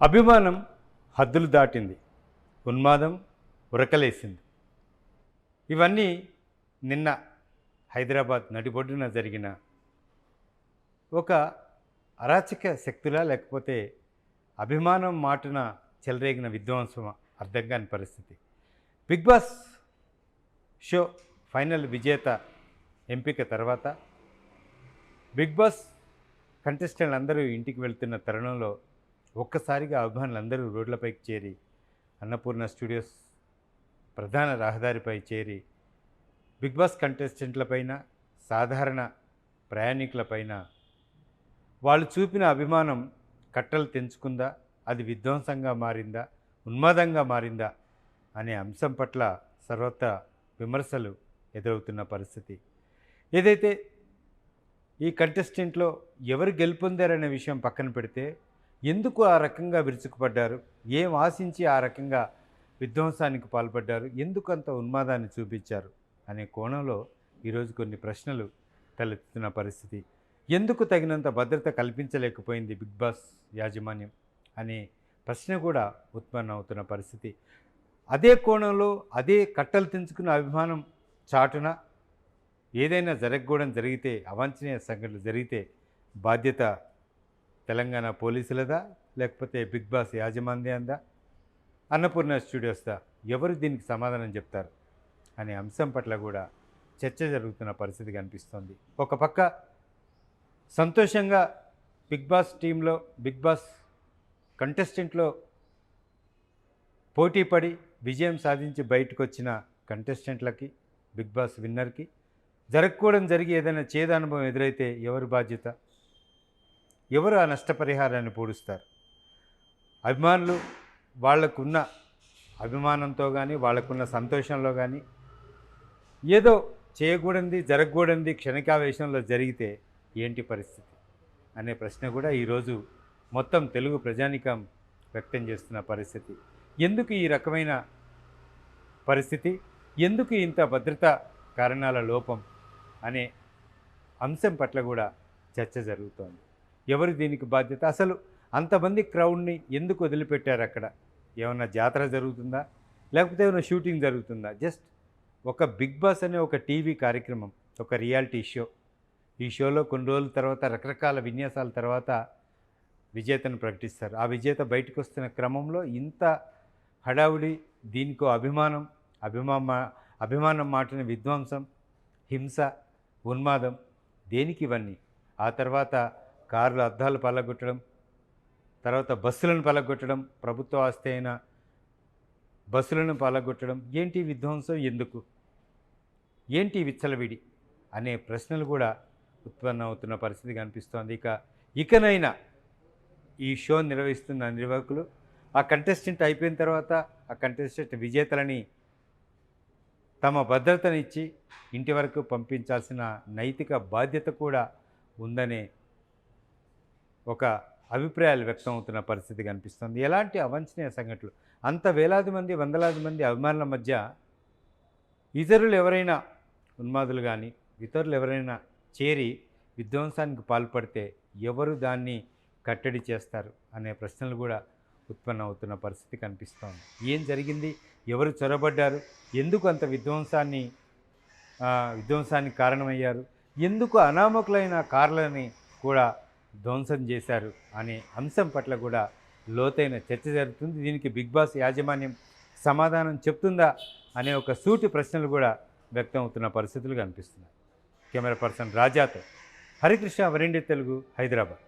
అభిమానం హద్దులు దాటింది. ఉన్మాదం ఉరకలేసింది. ఇవన్నీ నిన్న హైదరాబాద్ నడిబొడ్డున జరిగిన ఒక అరాచక శక్తులా లేకపోతే అభిమానం మాటున చెలరేగిన విధ్వంసం అర్థం కాని పరిస్థితి. బిగ్ బాస్ షో ఫైనల్ విజేత ఎంపిక తర్వాత బిగ్ బాస్ కంటెస్టెంట్లు అందరూ ఇంటికి వెళ్తున్న తరుణంలో ఒక్కసారిగా అభిమానులు అందరూ రోడ్లపైకి చేరి అన్నపూర్ణ స్టూడియోస్ ప్రధాన రహదారిపై చేరి బిగ్ బాస్ కంటెస్టెంట్లపైన సాధారణ ప్రయాణికులపైన వాళ్ళు చూపిన అభిమానం కట్టలు తెంచుకుందా అది విధ్వంసంగా మారిందా ఉన్మాదంగా మారిందా అనే అంశం పట్ల సర్వత్రా విమర్శలు ఎదురవుతున్న పరిస్థితి. ఏదైతే ఈ కంటెస్టెంట్లో ఎవరు గెలుపొందారనే విషయం పక్కన పెడితే ఎందుకు ఆ రకంగా విరుచుకుపడ్డారు? ఏం ఆశించి ఆ రకంగా విధ్వంసానికి పాల్పడ్డారు? ఎందుకు అంత ఉన్మాదాన్ని చూపించారు? అనే కోణంలో ఈరోజు కొన్ని ప్రశ్నలు తలెత్తుతున్న పరిస్థితి. ఎందుకు తగినంత భద్రత కల్పించలేకపోయింది బిగ్ బాస్ యాజమాన్యం? అనే ప్రశ్న కూడా ఉత్పన్నం అవుతున్న పరిస్థితి. అదే కోణంలో అదే కట్టలు తెంచుకున్న అభిమానం చాటున ఏదైనా జరగకూడని జరిగితే అవాంఛనీయ సంఘటనలు జరిగితే బాధ్యత తెలంగాణ పోలీసులదా? లేకపోతే బిగ్ బాస్ యాజమాన్యందా అన్నపూర్ణ స్టూడియోస్దా? ఎవరు దీనికి సమాధానం చెప్తారు? అనే అంశం పట్ల కూడా చర్చ జరుగుతున్న పరిస్థితి కనిపిస్తోంది. ఒక పక్క సంతోషంగా బిగ్ బాస్ టీంలో బిగ్ బాస్ కంటెస్టెంట్లో పోటీ పడి విజయం సాధించి బయటకు వచ్చిన కంటెస్టెంట్లకి బిగ్ బాస్ విన్నర్కి జరగకూడని జరిగి ఏదైనా చేదు అనుభవం ఎదురైతే ఎవరు బాధ్యత? ఎవరు ఆ నష్టపరిహారాన్ని పూడుస్తారు? అభిమానులు వాళ్ళకున్న అభిమానంతో కానీ వాళ్ళకున్న సంతోషంలో కానీ ఏదో చేయకూడంది జరగకూడంది క్షణికావేశంలో జరిగితే ఏంటి పరిస్థితి? అనే ప్రశ్న కూడా ఈరోజు మొత్తం తెలుగు ప్రజానికం వ్యక్తం చేస్తున్న పరిస్థితి. ఎందుకు ఈ రకమైన పరిస్థితి? ఎందుకు ఇంత భద్రతా కారణాల లోపం? అనే అంశం పట్ల కూడా చర్చ జరుగుతోంది. ఎవరు దీనికి బాధ్యత? అసలు అంతమంది క్రౌడ్ని ఎందుకు వదిలిపెట్టారు అక్కడ? ఏమన్నా జాతర జరుగుతుందా? లేకపోతే ఏమైనా షూటింగ్ జరుగుతుందా? జస్ట్ ఒక బిగ్ బాస్ అనే ఒక టీవీ కార్యక్రమం ఒక రియాలిటీ షో. ఈ షోలో కొన్ని రోజుల తర్వాత రకరకాల విన్యాసాల తర్వాత విజేతను ప్రకటిస్తారు. ఆ విజేత బయటకు వస్తున్న క్రమంలో ఇంత హడావుడి దీనికో అభిమానం అభిమాన అభిమానం మాటని విధ్వంసం హింస ఉన్మాదం దేనికి ఇవన్నీ? ఆ తర్వాత కార్ల అద్దాలు పలగొట్టడం తర్వాత బస్సులను పలగొట్టడం ప్రభుత్వ ఆస్తి అయిన బస్సులను పలగొట్టడం ఏంటి విధ్వంసం ఎందుకు? ఏంటి విచ్చలవిడి? అనే ప్రశ్నలు కూడా ఉత్పన్నం అవుతున్న పరిస్థితి కనిపిస్తోంది ఇక ఇకనైనా ఈ షో నిర్వహిస్తున్న నిర్వాహకులు ఆ కంటెస్టెంట్ అయిపోయిన తర్వాత ఆ కంటెస్టెంట్ విజేతలని తమ భద్రతనిచ్చి ఇంటి వరకు పంపించాల్సిన నైతిక బాధ్యత కూడా ఉందనే ఒక అభిప్రాయాలు వ్యక్తం అవుతున్న పరిస్థితి కనిపిస్తుంది. ఎలాంటి అవంచనీయ సంఘటనలు? అంత వేలాది మంది వందలాది మంది అభిమానుల మధ్య ఇతరులు ఎవరైనా ఉన్మాదులు కానీ ఇతరులు ఎవరైనా చేరి విధ్వంసానికి పాల్పడితే ఎవరు దాన్ని కట్టడి చేస్తారు అనే ప్రశ్నలు కూడా ఉత్పన్నం అవుతున్న పరిస్థితి కనిపిస్తోంది. ఏం జరిగింది? ఎవరు చొరబడ్డారు? ఎందుకు అంత విధ్వంసాన్ని విధ్వంసానికి కారణమయ్యారు? ఎందుకు అనామకులైన కార్లని కూడా ధ్వంసం చేశారు అనే అంశం పట్ల కూడా లోతైన చర్చ జరుగుతుంది. దీనికి బిగ్ బాస్ యాజమాన్యం సమాధానం చెప్తుందా అనే ఒక సూటి ప్రశ్నలు కూడా వ్యక్తం అవుతున్న పరిస్థితులు కనిపిస్తున్నాయి. కెమెరా పర్సన్ రాజాతో హరికృష్ణ వరిండి తెలుగు హైదరాబాద్.